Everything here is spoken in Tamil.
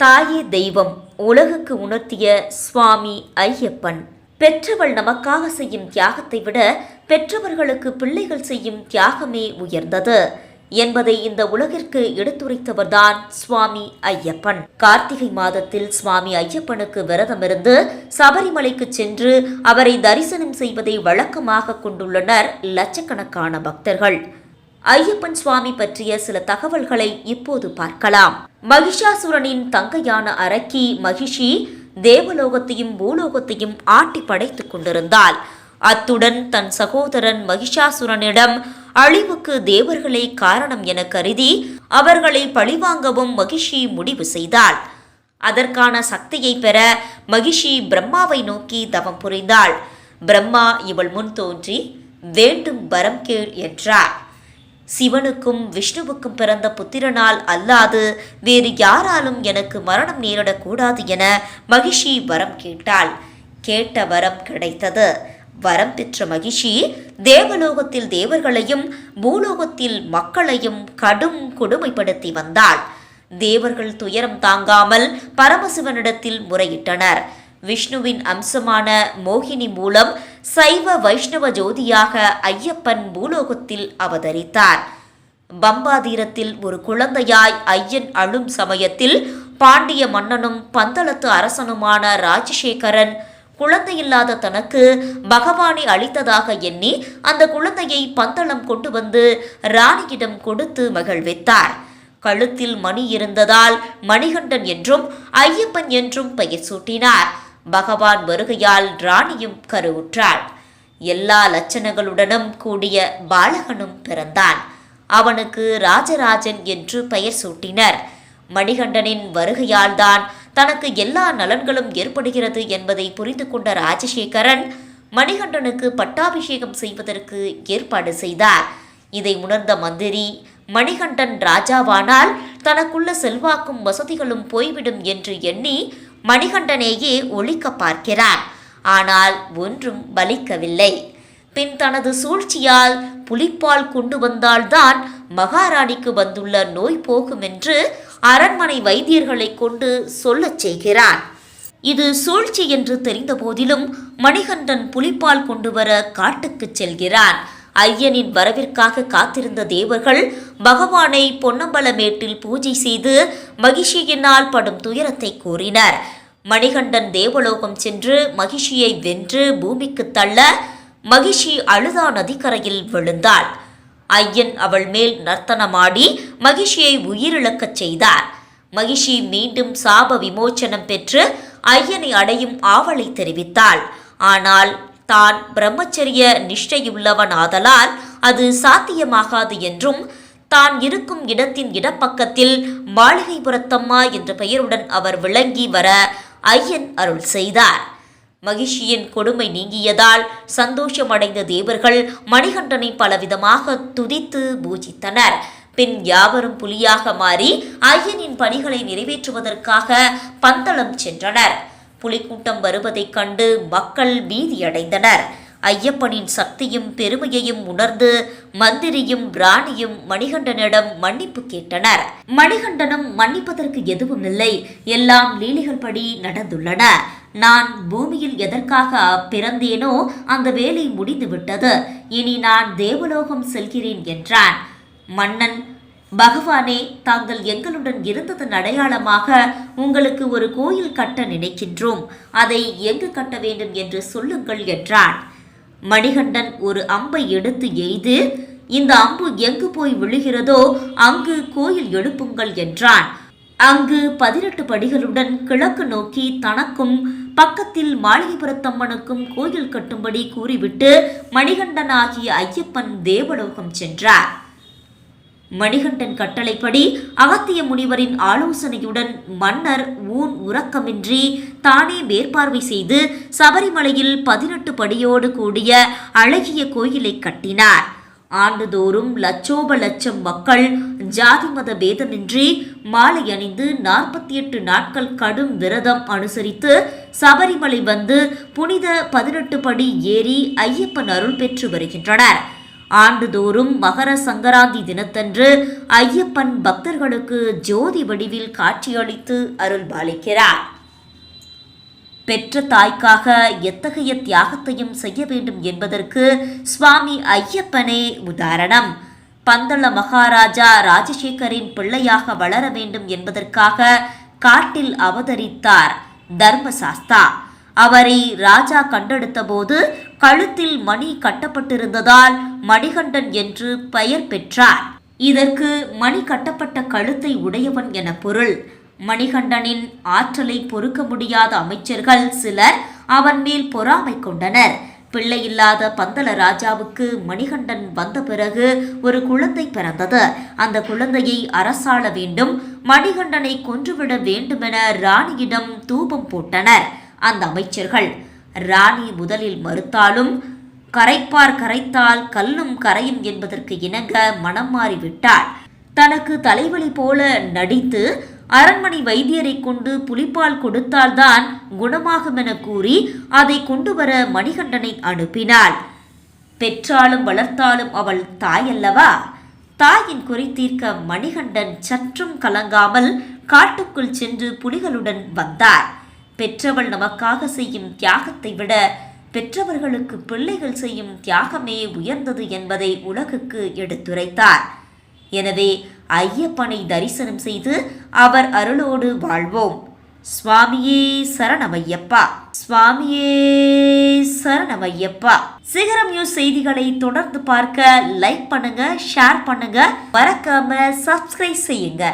தாயே தெய்வம் உலகுக்கு உணர்த்திய சுவாமி ஐயப்பன். பெற்றவள் நமக்காக செய்யும் தியாகத்தை விட பெற்றவர்களுக்கு பிள்ளைகள் செய்யும் தியாகமே உயர்ந்தது. என்பதை இந்த உலகிற்கு எடுத்துரைத்தவர்தான் சுவாமி ஐயப்பன். கார்த்திகை மாதத்தில் சுவாமி ஐயப்பனுக்கு விரதமிருந்து சபரிமலைக்கு சென்று அவரை தரிசனம் செய்வதை வழக்கமாக கொண்டுள்ளனர் லட்சக்கணக்கான பக்தர்கள். ஐயப்பன் சுவாமி பற்றிய சில தகவல்களை இப்போது பார்க்கலாம். மகிஷாசுரனின் தங்கையான அரக்கி மகிஷி தேவலோகத்தையும் பூலோகத்தையும் ஆட்டி படைத்துக் கொண்டிருந்தாள். அத்துடன் தன் சகோதரன் மகிஷாசுரனிடம் அழிவுக்கு தேவர்களே காரணம் என கருதி அவர்களை பழிவாங்கவும் மகிஷி முடிவு செய்தாள். அதற்கான சக்தியை பெற மகிஷி பிரம்மாவை நோக்கி தவம் புரிந்தாள். பிரம்மா இவள் முன் தோன்றி வேண்டும் வரம் கேள் என்றார். சிவனுக்கும் விஷ்ணுவுக்கும் பிறந்த புத்திரனால் அல்லாது வேறு யாராலும் எனக்கு மரணம் நேரிடக்கூடாது என மகிஷி வரம் கேட்டாள். கேட்ட வரம் கிடைத்தது. வரம் பெற்ற மகிஷி தேவலோகத்தில் தேவர்களையும் பூலோகத்தில் மக்களையும் கடும் கொடுமைப்படுத்தி வந்தாள். தேவர்கள் துயரம் தாங்காமல் பரமசிவனிடத்தில் முறையிட்டனர். விஷ்ணுவின் அம்சமான மோகினி மூலம் சைவ வைஷ்ணவ ஜோதியாக ஐயப்பன் பூலோகத்தில் அவதரித்தார். பம்பாதீரத்தில் ஒரு குழந்தையாய் ஐயன் அழும் சமயத்தில் பாண்டிய மன்னனும் பந்தளத்து அரசனுமான ராஜசேகரன் குழந்தையில்லாத தனக்கு பகவானை அளித்ததாக எண்ணி அந்த குழந்தையை பந்தளம் கொண்டு வந்து ராணியிடம் கொடுத்து மகிழ்வித்தார். கழுத்தில் மணி இருந்ததால் மணிகண்டன் என்றும் ஐயப்பன் என்றும் பெயர் சூட்டினார். பகவான் வருகையால் ராணியும் கருவுற்றாள். எல்லா லட்சணங்களுடனும் கூடிய பாலகனும் பிறந்தான். அவனுக்கு ராஜராஜன் என்று பெயர் சூட்டினர். மணிகண்டனின் வருகையால்தான் தனக்கு எல்லா நலன்களும் ஏற்படுகிறது என்பதை புரிந்து கொண்ட ராஜசேகரன் மணிகண்டனுக்கு பட்டாபிஷேகம் செய்வதற்கு ஏற்பாடு செய்தார். இதை உணர்ந்த மந்திரி மணிகண்டன் ராஜாவானால் தனக்குள்ள செல்வாக்கும் வசதிகளும் போய்விடும் என்று எண்ணி மணிகண்டனேயே ஒழிக்க பார்க்கிறார். ஆனால் ஒன்றும் பலிக்கவில்லை. பின் தனது சூழ்ச்சியால் புலிப்பால் கொண்டு வந்தால்தான் மகாராணிக்கு வந்துள்ள நோய் போகும் என்று அரண்மனை வைத்தியர்களை கொண்டு சொல்லச் செய்கிறான் இது சூழ்ச்சி என்று தெரிந்த போதிலும் மணிகண்டன் புலிப்பால் கொண்டு வர காட்டுக்கு செல்கிறான் ஐயனின் வரவிற்காக காத்திருந்த தேவர்கள் பகவானை பொன்னம்பலமேட்டில் பூஜை செய்து மகிஷியினால் படும் துயரத்தை கூறினர் மணிகண்டன் தேவலோகம் சென்று மகிஷியை வென்று பூமிக்கு தள்ள மகிஷி அழுதா நதிக்கரையில் விழுந்தாள். ஐயன் அவள் மேல் நர்த்தனமாடி மகிஷியை உயிரிழக்கச் செய்தார். மகிஷி மீண்டும் சாப விமோச்சனம் பெற்று ஐயனை அடையும் ஆவலை தெரிவித்தாள். ஆனால் தான் பிரம்மச்சரிய நிஷ்டையுள்ளவனாதலால் அது சாத்தியமாகாது என்றும் தான் இருக்கும் இடத்தின் இடப்பக்கத்தில் மாளிகைபுரத்தம்மா என்ற பெயருடன் அவர் விளங்கி வர ஐயன் அருள் செய்தார். மகிஷியின் கொடுமை நீங்கியதால் சந்தோஷமடைந்த தேவர்கள் மணிகண்டனை பலவிதமாக துதித்து பூஜித்தனர். பின் யாவரும் புலியாக மாறி ஐயனின் பணிகளை நிறைவேற்றுவதற்காக பந்தளம் சென்றனர். புலிக்கூட்டம் வருவதைக் கண்டு மக்கள் பீதியடைந்தனர். ஐயப்பனின் சக்தியும் பெருமையையும் உணர்ந்து மந்திரியும் ராணியும் மணிகண்டனிடம் மன்னிப்பு கேட்டனர். மணிகண்டனும் மன்னிப்பதற்கு எதுவும் இல்லை எல்லாம் லீலிகள் படி நடந்துள்ளன. நான் பூமியில் எதற்காக பிறந்தேனோ அந்த வேலை முடிந்துவிட்டது. இனி நான் தேவலோகம் செல்கிறேன் என்றான். மன்னன் பகவானே தாங்கள் எங்களுடன் இருந்ததன் அடையாளமாக உங்களுக்கு ஒரு கோயில் கட்ட நினைக்கின்றோம். அதை எங்கு கட்ட வேண்டும் என்று சொல்லுங்கள் என்றான். மணிகண்டன் ஒரு அம்பை எடுத்து எய்து இந்த அம்பு எங்கு போய் விழுகிறதோ அங்கு கோயில் எழுப்புங்கள் என்றான். அங்கு பதினெட்டு படிகளுடன் கிழக்கு நோக்கி தனக்கும் பக்கத்தில் மாளிகைபுரத்தம்மனுக்கும் கோயில் கட்டும்படி கூறிவிட்டு மணிகண்டன் ஆகிய ஐயப்பன் தேவலோகம் சென்றார். மணிகண்டன் கட்டளைப்படி அகத்திய முனிவரின் ஆலோசனையுடன் மன்னர் ஊன் உறக்கமின்றி தானே மேற்பார்வை செய்து சபரிமலையில் பதினெட்டு படியோடு கூடிய அழகிய கோயிலை கட்டினார். ஆண்டுதோறும் லட்சோப லட்சம் மக்கள் ஜாதி மத பேதமின்றி மாலை அணிந்து நாற்பத்தி எட்டு நாட்கள் கடும் விரதம் அனுசரித்து சபரிமலை வந்து புனித பதினெட்டு படி ஏறி ஐயப்பன் அருள் பெற்று வருகின்றனர். ஆண்டுதோறும் மகர சங்கராந்தி தினத்தன்று ஐயப்பன் பக்தர்களுக்கு ஜோதி வடிவில் காட்சியளித்து அருள் பாலிக்கிறார் பெற்ற தாய்க்காக எத்தகைய தியாகத்தையும் செய்ய வேண்டும் என்பதற்கு சுவாமி ஐயப்பனே உதாரணம். பந்தள மகாராஜா ராஜசேகரின் பிள்ளையாக வளர வேண்டும் என்பதற்காக காட்டில் அவதரித்தார் தர்மசாஸ்தா. அவரை ராஜா கண்டெடுத்தபோது கழுத்தில் மணி கட்டப்பட்டிருந்ததால் மணிகண்டன் என்று பெயர் பெற்றார். இதற்கு மணி கட்டப்பட்ட கழுத்தை உடையவன் என பொருள். மணிகண்டனின் ஆற்றலை பொறுக்க முடியாத அமைச்சர்கள் சிலர் அவன் மேல் பொறாமை கொண்டனர். பிள்ளை இல்லாத பந்தல ராஜாவுக்கு மணிகண்டன் வந்த பிறகு ஒரு குழந்தை பிறந்தது. அந்த குழந்தையை அரசாள வேண்டும் மணிகண்டனை கொன்றுவிட வேண்டுமென ராணியிடம் தூபம் போட்டனர் அந்த அமைச்சர்கள். ராணி முதலில் மறுத்தாலும் கரைப்பார் கரைத்தால் கல்லும் கரையும் என்பதற்கு இணங்க மனம் மாறிவிட்டாள். தனக்கு தலைவலி போல நடித்து அரண்மனை வைத்தியரை கொண்டு புலிப்பால் கொடுத்தால்தான் குணமாகும் என கூறி அதை கொண்டு வர மணிகண்டனை அனுப்பினாள். பெற்றாலும் வளர்த்தாலும் அவள் தாயல்லவா? தாயின் குறை தீர்க்க மணிகண்டன் சற்றும் கலங்காமல் காட்டுக்குள் சென்று புலிகளுடன் வந்தார். பெற்றவள் நமக்காக செய்யும் தியாகத்தை விட பெற்றவர்களுக்கு பிள்ளைகள் செய்யும் தியாகமே உயர்ந்தது என்பதை உலகுக்கு எடுத்துரைத்தார். எனவே ஐயப்பனை தரிசனம் செய்து அவர் அருளோடு வாழ்வோம். சுவாமியே சரணமையப்பா. சுவாமியே சரணமையப்பா. சிகரம் நியூஸ் செய்திகளை தொடர்ந்து பார்க்க லைக் பண்ணுங்க ஷேர் பண்ணுங்க. மறக்காம சப்ஸ்கிரைப் செய்யுங்க.